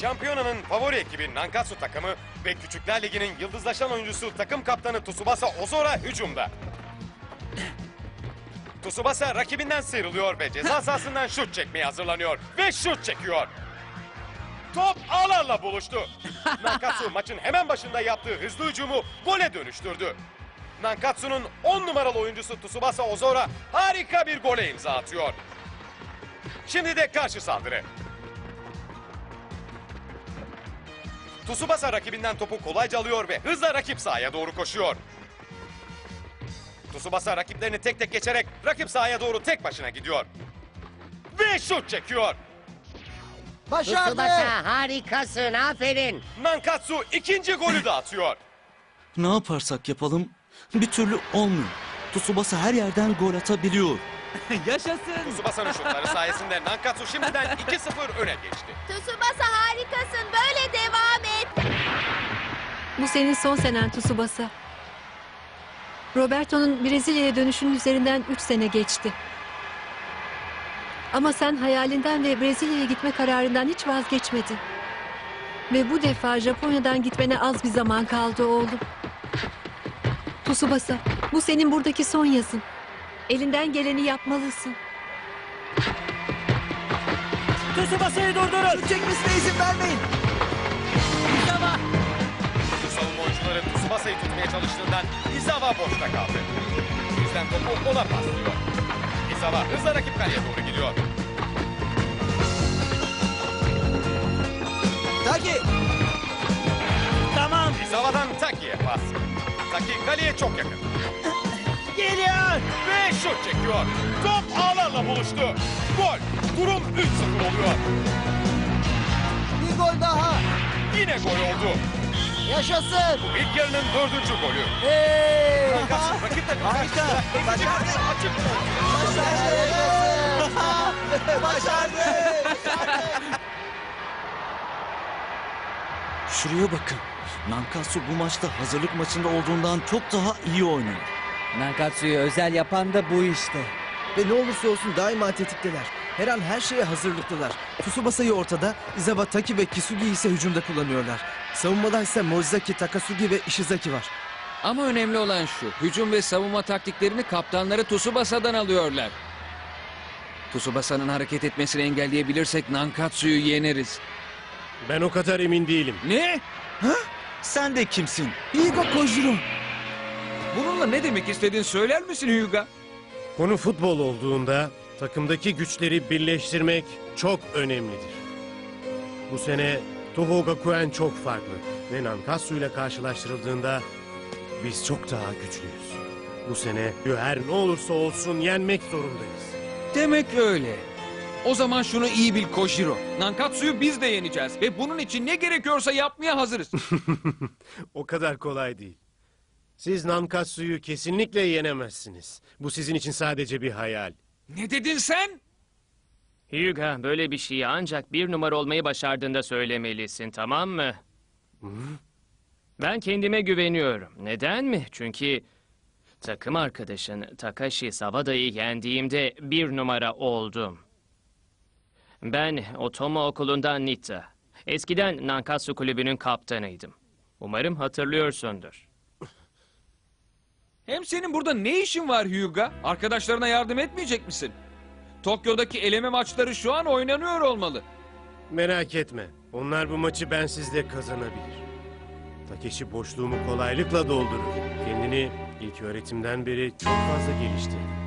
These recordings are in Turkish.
Şampiyonanın favori ekibi Nankatsu takımı ve Küçükler Ligi'nin yıldızlaşan oyuncusu takım kaptanı Tsubasa Ozora hücumda. Tsubasa rakibinden sıyrılıyor ve ceza sahasından şut çekmeye hazırlanıyor. Ve şut çekiyor. Top ağlarla buluştu. Nankatsu maçın hemen başında yaptığı hızlı hücumu gole dönüştürdü. Nankatsu'nun 10 numaralı oyuncusu Tsubasa Ozora harika bir gole imza atıyor. Şimdi de karşı saldırı. Tsubasa rakibinden topu kolayca alıyor ve hızla rakip sahaya doğru koşuyor. Tsubasa rakiplerini tek tek geçerek rakip sahaya doğru tek başına gidiyor. Ve şut çekiyor. Başardı. Tsubasa harikasın aferin. Nankatsu ikinci golü de atıyor. Ne yaparsak yapalım bir türlü olmuyor. Tsubasa her yerden gol atabiliyor. Yaşasın. Tsubasa'nın şutları sayesinde Nankatsu şimdiden 2-0 öne geçti. Tsubasa harikasın. Böyle devam et. Bu senin son senen Tsubasa. Roberto'nun Brezilya'ya dönüşünün üzerinden 3 sene geçti. Ama sen hayalinden ve Brezilya'ya gitme kararından hiç vazgeçmedin. Ve bu defa Japonya'dan gitmene az bir zaman kaldı oğlum. Tsubasa, bu senin buradaki son yazın. Elinden geleni yapmalısın. Tsubasa'yı durdurun. Şut çekmesine izin vermeyin. Bu savunma oyuncuları Tsubasa'yı tutmaya çalıştığından Izawa boşta kaldı. Bu yüzden topu ona paslıyor. Izawa hızla rakip kaleye doğru gidiyor. Taki. Tamam. Izawa'dan Taki'ye pas. Taki kaleye çok yakın. Geliyor. Ve şut çekiyor. Top ağlarla buluştu. Gol. Durum 3-0 oluyor. Bir gol daha. Yine gol oldu. Yaşasın. Bu ilk yarının dördüncü golü. Hey. Rakip takım açık Başardı. Başardı. Şuraya bakın. Nankatsu bu maçta hazırlık maçında olduğundan çok daha iyi oynuyor. Nankatsu'yu özel yapan da bu işte. Ve ne olursa olsun daima tetikteler. Her an her şeye hazırlıklılar. Tsubasa'yı ortada, Izawa Taki ve Kisugi ise hücumda kullanıyorlar. Savunmada ise Mozaki, Takasugi ve Ishizaki var. Ama önemli olan şu, hücum ve savunma taktiklerini kaptanları Tsubasa'dan alıyorlar. Tsubasa'nın hareket etmesini engelleyebilirsek Nankatsu'yu yeneriz. Ben o kadar emin değilim. Ne? Sen de kimsin? Igo Kojiro. Bununla ne demek istediğini söyler misin Hyuga? Konu futbol olduğunda takımdaki güçleri birleştirmek çok önemlidir. Bu sene Toho Gakuen çok farklı ve Nankatsu ile karşılaştırıldığında biz çok daha güçlüyüz. Bu sene her ne olursa olsun yenmek zorundayız. Demek öyle. O zaman şunu iyi bil Koshiro. Nankatsu'yu biz de yeneceğiz ve bunun için ne gerekiyorsa yapmaya hazırız. O kadar kolay değil. Siz Nankatsu'yu kesinlikle yenemezsiniz. Bu sizin için sadece bir hayal. Ne dedin sen? Hyuga böyle bir şeyi ancak bir numara olmayı başardığında söylemelisin tamam mı? Ben kendime güveniyorum. Neden mi? Çünkü takım arkadaşın Takashi Sawada'yı yendiğimde bir numara oldum. Ben Otomo okulundan Nita. Eskiden Nankatsu kulübünün kaptanıydım. Umarım hatırlıyorsundur. Hem senin burada ne işin var Hyuga? Arkadaşlarına yardım etmeyecek misin? Tokyo'daki eleme maçları şu an oynanıyor olmalı. Merak etme. Onlar bu maçı bensizle kazanabilir. Takeshi boşluğumu kolaylıkla doldurur. Kendini ilk öğretimden beri çok fazla geliştirdi.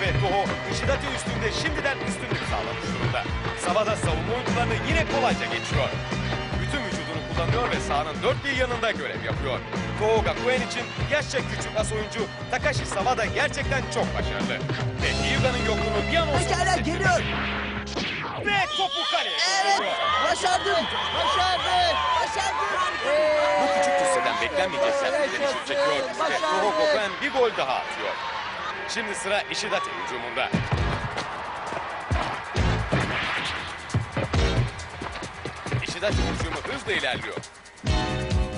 Ve Toho Ishidashi üstünde şimdiden üstünlük sağlamış durumda. Savada savunma oyuncularını yine kolayca geçiyor. Bütün vücudunu kullanıyor ve sahanın dört bir yanında görev yapıyor. Toho Gakuen için yaşça küçük as oyuncu Takashi Savada gerçekten çok başarılı. Ve Hyuga'nın yokluğunu bir an olsun Pekala geliyor. Ve topu kaleye Evet. Başardım. Başardık. Başardık. Bu küçük cüsseden beklenmeyecek sertlikleri şut çekiyor ve. Toho Gokuen bir gol daha atıyor. Şimdi sıra Ishidate hücumunda. Ishidate hücumu hızla ilerliyor.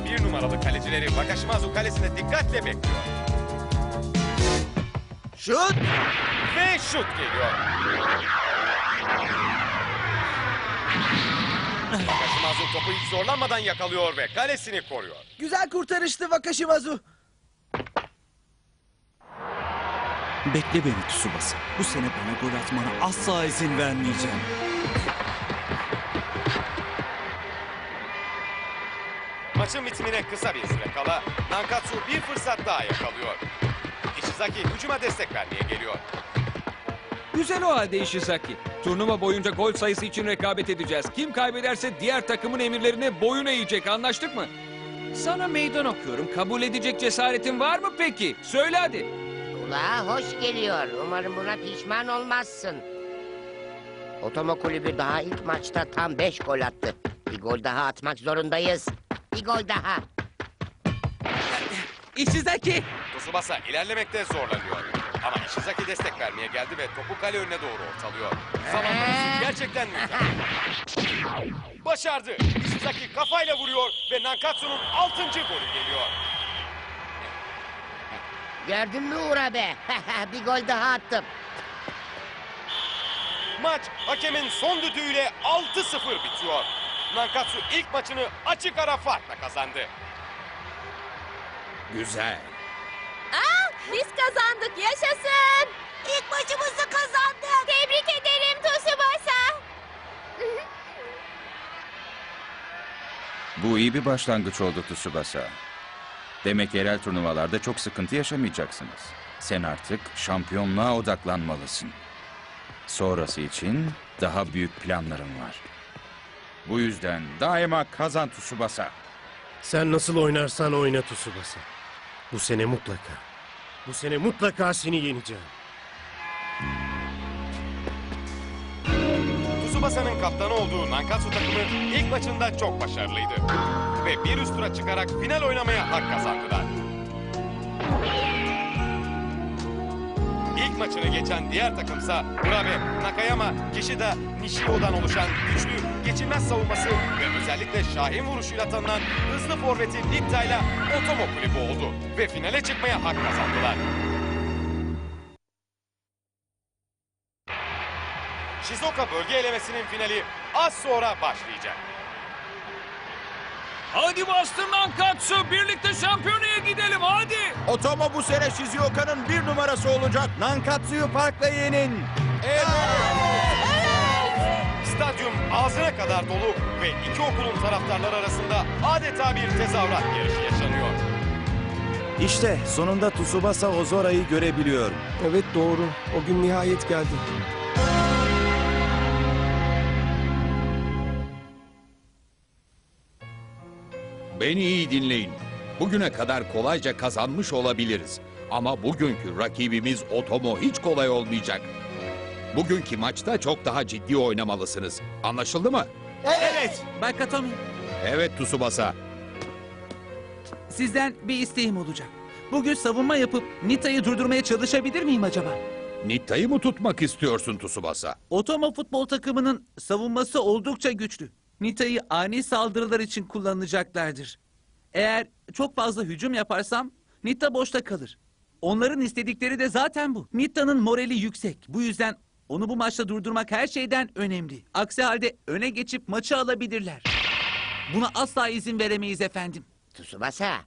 Bir numaralı kalecileri Wakashimazu kalesine dikkatle bekliyor. Şut. Ve şut geliyor. Wakashimazu topu hiç zorlanmadan yakalıyor ve kalesini koruyor. Güzel kurtarıştı Wakashimazu. Bekle beni Tsubasa. Bu sene bana gol atmana asla izin vermeyeceğim. Maçın bitimine kısa bir süre kala Nankatsu bir fırsat daha yakalıyor. Ishizaki hücuma destek vermeye geliyor. Güzel o halde Ishizaki. Turnuva boyunca gol sayısı için rekabet edeceğiz. Kim kaybederse diğer takımın emirlerine boyun eğecek anlaştık mı? Sana meydan okuyorum. Kabul edecek cesaretin var mı peki? Söyle hadi. Kulağa hoş geliyor. Umarım buna pişman olmazsın. Otomo kulübü daha ilk maçta tam beş gol attı. Bir gol daha atmak zorundayız. Bir gol daha. Ishizaki. Tsubasa ilerlemekte zorlanıyor. Ama Ishizaki destek vermeye geldi ve topu kale önüne doğru ortalıyor. Zamanlaması gerçekten mükemmel. Başardı. Ishizaki kafayla vuruyor ve Nankatsu'nun 6. golü geliyor. Gördün mü Uğra be? bir gol daha attım. Maç hakemin son düdüğüyle 6-0 bitiyor. Nankatsu ilk maçını açık ara farkla kazandı. Güzel. Aa, biz kazandık. Yaşasın. İlk maçımızı kazandık. Tebrik ederim Tsubasa. Bu iyi bir başlangıç oldu Tsubasa. Demek yerel turnuvalarda çok sıkıntı yaşamayacaksınız. Sen artık şampiyonluğa odaklanmalısın. Sonrası için daha büyük planlarım var. Bu yüzden daima kazan Tsubasa. Sen nasıl oynarsan oyna Tsubasa. Bu sene mutlaka. Bu sene mutlaka seni yeneceğim. Tsubasa'nın kaptanı olduğu Nankatsu takımı ilk maçında çok başarılıydı. Ve bir üst tura çıkarak final oynamaya hak kazandılar. İlk maçını geçen diğer takımsa Urabe, Nakayama, Kishida, Nishio'dan oluşan güçlü, geçilmez savunması ve özellikle Şahin vuruşuyla tanınan hızlı forveti Nitta ile Otomo kulübü oldu ve finale çıkmaya hak kazandılar. Shizuoka bölge elemesinin finali az sonra başlayacak. Hadi bastır Nankatsu. Birlikte şampiyonaya gidelim hadi. Otomo bu sene Shizuoka'nın bir numarası olacak. Nankatsu'yu parkla yenin. Stadyum ağzına kadar dolu ve iki okulun taraftarları arasında adeta bir tezahürat yarışı yaşanıyor. İşte sonunda Tsubasa Ozora'yı görebiliyor. Evet doğru. O gün nihayet geldi. Beni iyi dinleyin. Bugüne kadar kolayca kazanmış olabiliriz. Ama bugünkü rakibimiz Otomo hiç kolay olmayacak. Bugünkü maçta çok daha ciddi oynamalısınız. Anlaşıldı mı? Evet. Bay Katomi. Evet Tsubasa. Sizden bir isteğim olacak. Bugün savunma yapıp Nita'yı durdurmaya çalışabilir miyim acaba? Nitta'yı mı tutmak istiyorsun Tsubasa? Otomo futbol takımının savunması oldukça güçlü. Nita'yı ani saldırılar için kullanacaklardır. Eğer çok fazla hücum yaparsam Nita boşta kalır. Onların istedikleri de zaten bu. Nita'nın morali yüksek. Bu yüzden onu bu maçta durdurmak her şeyden önemli. Aksi halde öne geçip maçı alabilirler. Buna asla izin veremeyiz efendim. Tsubasa.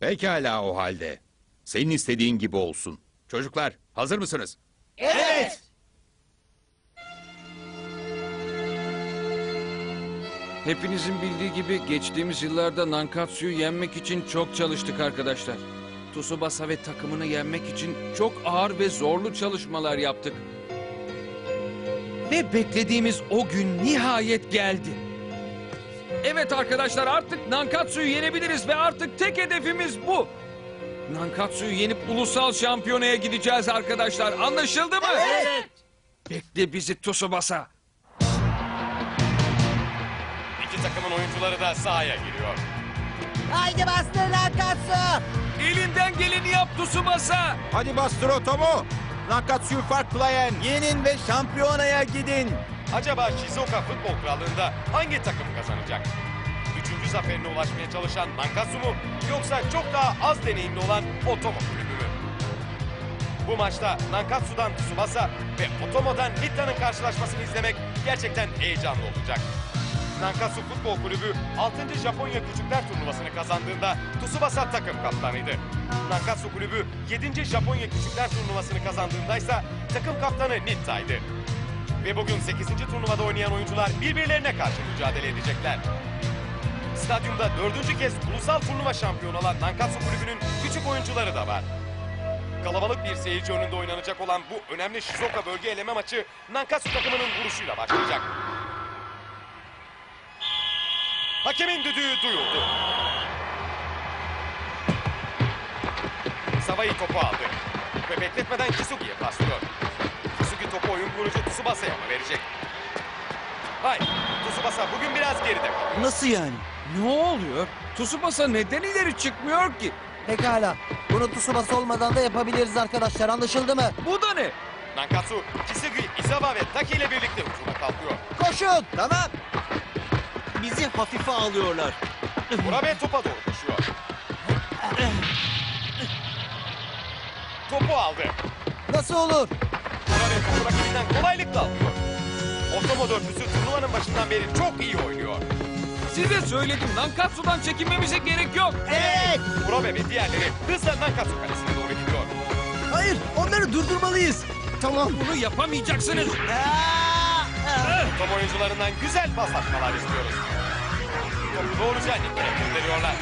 Pekala o halde. Senin istediğin gibi olsun. Çocuklar hazır mısınız? Evet. Hepinizin bildiği gibi geçtiğimiz yıllarda Nankatsu'yu yenmek için çok çalıştık arkadaşlar. Tsubasa ve takımını yenmek için çok ağır ve zorlu çalışmalar yaptık. Ve beklediğimiz o gün nihayet geldi. Evet arkadaşlar artık Nankatsu'yu yenebiliriz ve artık tek hedefimiz bu. Nankatsu'yu yenip ulusal şampiyonaya gideceğiz arkadaşlar. Anlaşıldı mı? Evet. Bekle bizi Tsubasa. Takımın oyuncuları da sahaya giriyor. Haydi bastır Nankatsu. Elinden geleni yap Tsubasa. Hadi bastır Otomo. Nakatsu'yu farklayan. Yenin ve şampiyonaya gidin. Acaba Shizuoka Futbol Krallığı'nda hangi takım kazanacak? Üçüncü zaferine ulaşmaya çalışan Nankatsu mu yoksa çok daha az deneyimli olan Otomo kulübü mü? Bu maçta Nankatsu'dan Tsubasa ve Otomo'dan Nitta'nın karşılaşmasını izlemek gerçekten heyecanlı olacak. Nankatsu Futbol Kulübü 6. Japonya Küçükler Turnuvası'nı kazandığında Tsubasa takım kaptanıydı. Nankatsu Kulübü 7. Japonya Küçükler Turnuvası'nı kazandığında ise takım kaptanı Nitta'ydı. Ve bugün 8. turnuvada oynayan oyuncular birbirlerine karşı mücadele edecekler. Stadyumda dördüncü kez ulusal turnuva şampiyonu olan Nankatsu Kulübü'nün küçük oyuncuları da var. Kalabalık bir seyirci önünde oynanacak olan bu önemli Shizuoka bölge eleme maçı Nankatsu takımının vuruşuyla başlayacak. Hakemin düdüğü duyuldu. Savai topu aldı. Ve bekletmeden Kisugi'ye paslıyor. Kisugi topu oyun kurucu Tsubasa'ya mı verecek? Hayır, Tsubasa bugün biraz geride. Nasıl yani? Ne oluyor? Tsubasa neden ileri çıkmıyor ki? Pekala. Bunu Tsubasa olmadan da yapabiliriz arkadaşlar. Anlaşıldı mı? Bu da ne? Nankatsu, Kisugi, Izawa ve Taki ile birlikte hücuma kalkıyor. Koşun. Tamam. Bizi hafife alıyorlar. Murabe topa doğru koşuyor. Topu aldı. Nasıl olur? Murabe topu rakibinden kolaylıkla alıyor. Otomo dörtlüsü turnuvanın başından beri çok iyi oynuyor. Size söyledim Nankatsu'dan çekinmemize gerek yok. Evet. Murabe ve diğerleri hızla Nankatsu kalesine doğru gidiyor. Hayır, onları durdurmalıyız. Tamam. Bunu yapamayacaksınız. Otomo oyuncularından güzel paslaşmalar istiyoruz. Topu doğruca Nikka'ya gönderiyorlar.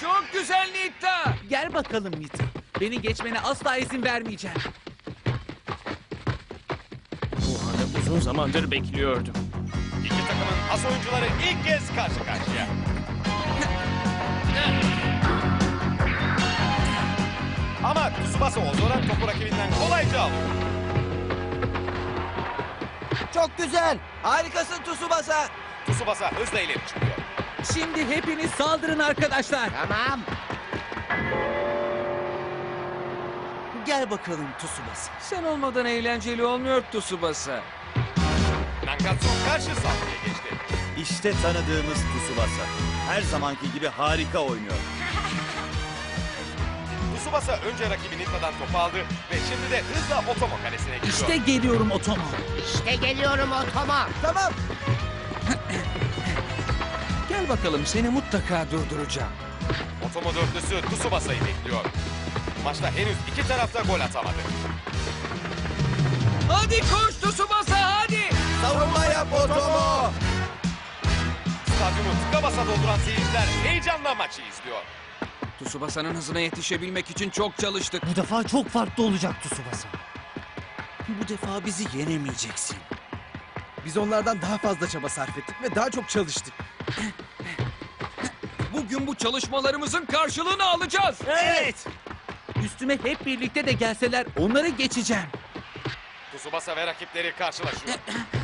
Çok güzel Nitta. Gel bakalım Nita. Beni geçmene asla izin vermeyeceğim. Bu anı uzun zamandır bekliyordum. İki takımın as oyuncuları ilk kez karşı karşıya. Ama Tsubasa Ozora topu rakibinden kolayca alıyor. Çok güzel. Harikasın Tsubasa. Tsubasa hızla ileri çıkıyor. Şimdi hepiniz saldırın arkadaşlar. Tamam. Gel bakalım Tsubasa. Sen olmadan eğlenceli olmuyor Tsubasa. Nankatsu karşı saldırıya geçti. İşte tanıdığımız Tsubasa. Her zamanki gibi harika oynuyor. Tsubasa önce rakibi Nitta'dan topu aldı ve şimdi de hızla Otomo kalesine gidiyor. İşte geliyorum Otomo. İşte geliyorum Otomo. Tamam. Gel bakalım seni mutlaka durduracağım. Otomo dörtlüsü Tsubasa'yı bekliyor. Maçta henüz iki tarafta gol atamadı. Hadi koş Tsubasa hadi. Savunma yap Otomo. Stadyumu tıka basa dolduran seyirciler heyecanla maçı izliyor. Tsubasa'nın hızına yetişebilmek için çok çalıştık. Bu defa çok farklı olacak Tsubasa. Bu defa bizi yenemeyeceksin. Biz onlardan daha fazla çaba sarf ettik ve daha çok çalıştık. Bugün bu çalışmalarımızın karşılığını alacağız. Evet. Üstüme hep birlikte de gelseler onları geçeceğim. Tsubasa ve rakipleri karşılaşıyor.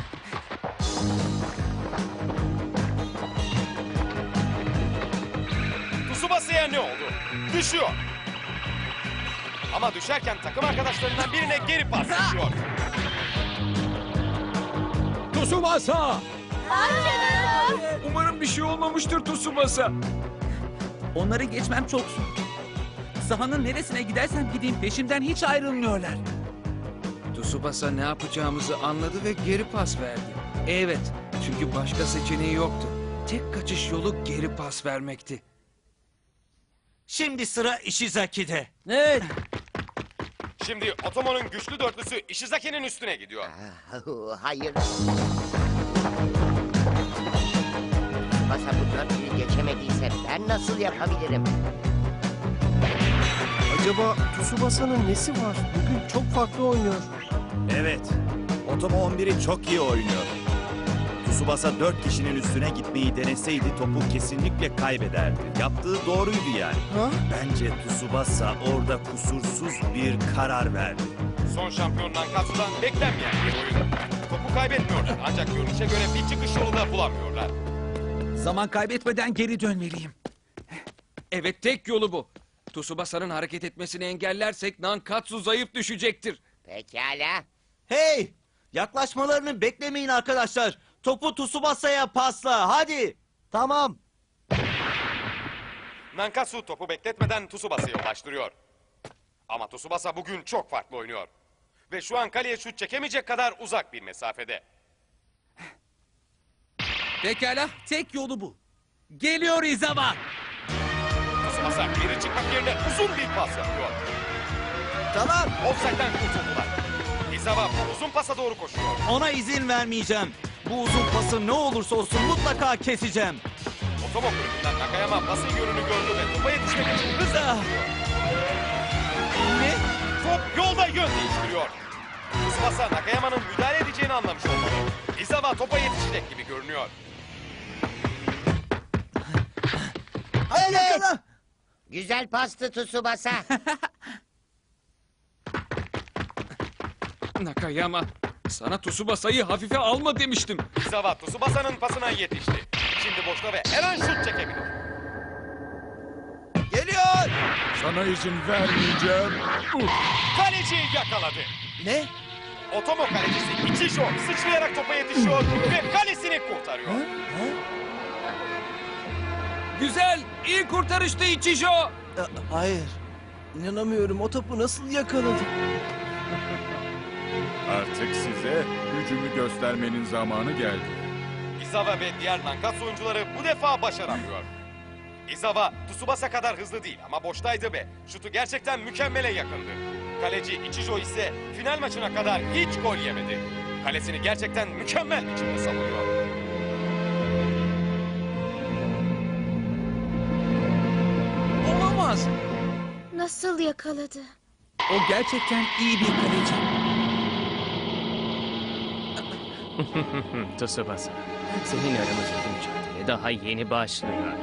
Tsubasa'ya ne oldu? Düşüyor. Ama düşerken takım arkadaşlarından birine geri pas yapıyor. Tsubasa! Umarım bir şey olmamıştır Tsubasa. Onları geçmem çok zor. Sahanın neresine gidersem gideyim peşimden hiç ayrılmıyorlar. Tsubasa ne yapacağımızı anladı ve geri pas verdi. Evet, çünkü başka seçeneği yoktu. Tek kaçış yolu geri pas vermekti. Şimdi sıra Ishizaki'de. Evet. Şimdi Otomo'nun güçlü dörtlüsü Ishizaki'nin üstüne gidiyor. Ah, Hayır. Tsubasa bu dörtlüyü geçemediyse ben nasıl yapabilirim? Acaba Tsubasa'nın nesi var? Bugün çok farklı oynuyor. Evet. Otomo 11'i çok iyi oynuyor. Tsubasa 4 kişinin üstüne gitmeyi deneseydi topu kesinlikle kaybederdi. Yaptığı doğruydu yani. Bence Tsubasa orada kusursuz bir karar verdi. Son şampiyon Nankatsu'dan beklenmeyen bir oyun. Topu top kaybetmiyorlar. Ancak görünüşe göre bir çıkış yolu da bulamıyorlar. Zaman kaybetmeden geri dönmeliyim. Evet tek yolu bu. Tsubasa'nın hareket etmesini engellersek Nankatsu zayıf düşecektir. Pekala. Hey! Yaklaşmalarını beklemeyin arkadaşlar. Topu Tsubasa'ya pasla hadi. Tamam. Nankatsu topu bekletmeden Tsubasa'ya ulaştırıyor. Ama Tsubasa bugün çok farklı oynuyor. Ve şu an kaleye şut çekemeyecek kadar uzak bir mesafede. Pekala, tek yolu bu. Geliyor Izawa. Tsubasa geri çıkmak yerine uzun bir pas yapıyor. Tamam. Offside'den kurtuldular. Izawa bu uzun pasa doğru koşuyor. Ona izin vermeyeceğim. Bu uzun pası ne olursa olsun mutlaka keseceğim. Otomo kulübünden Nakayama pasın yönünü gördü ve topa yetişmek için hızla. Ne? Top yolda yön değiştiriyor. Tsubasa Nakayama'nın müdahale edeceğini anlamış olmalı. Izawa topa yetişecek gibi görünüyor. Hadi yakala. Güzel pastı Tsubasa. Nakayama, sana Tsubasa'yı hafife alma demiştim. Izawa Tsubasa'nın pasına yetişti. Şimdi boşta ve her an şut çekebilir. Geliyor. Sana izin vermeyeceğim. Kaleci yakaladı. Ne? Otomo kalecisi Ichijo sıçrayarak topa yetişiyor ve kalesini kurtarıyor. Güzel, iyi kurtarıştı Ichijo. A- Hayır. İnanamıyorum o topu nasıl yakaladı? Artık size gücümü göstermenin zamanı geldi. Izawa ve diğer Nankatsu oyuncuları bu defa başaramıyor. Izawa Tsubasa kadar hızlı değil ama boştaydı ve şutu gerçekten mükemmele yakındı. Kaleci Ichijo ise final maçına kadar hiç gol yemedi. Kalesini gerçekten mükemmel biçimde savunuyor. Olamaz. Nasıl yakaladı? O gerçekten iyi bir kaleci. Tsubasa, senin aramızdaki mücadele daha yeni başlıyor.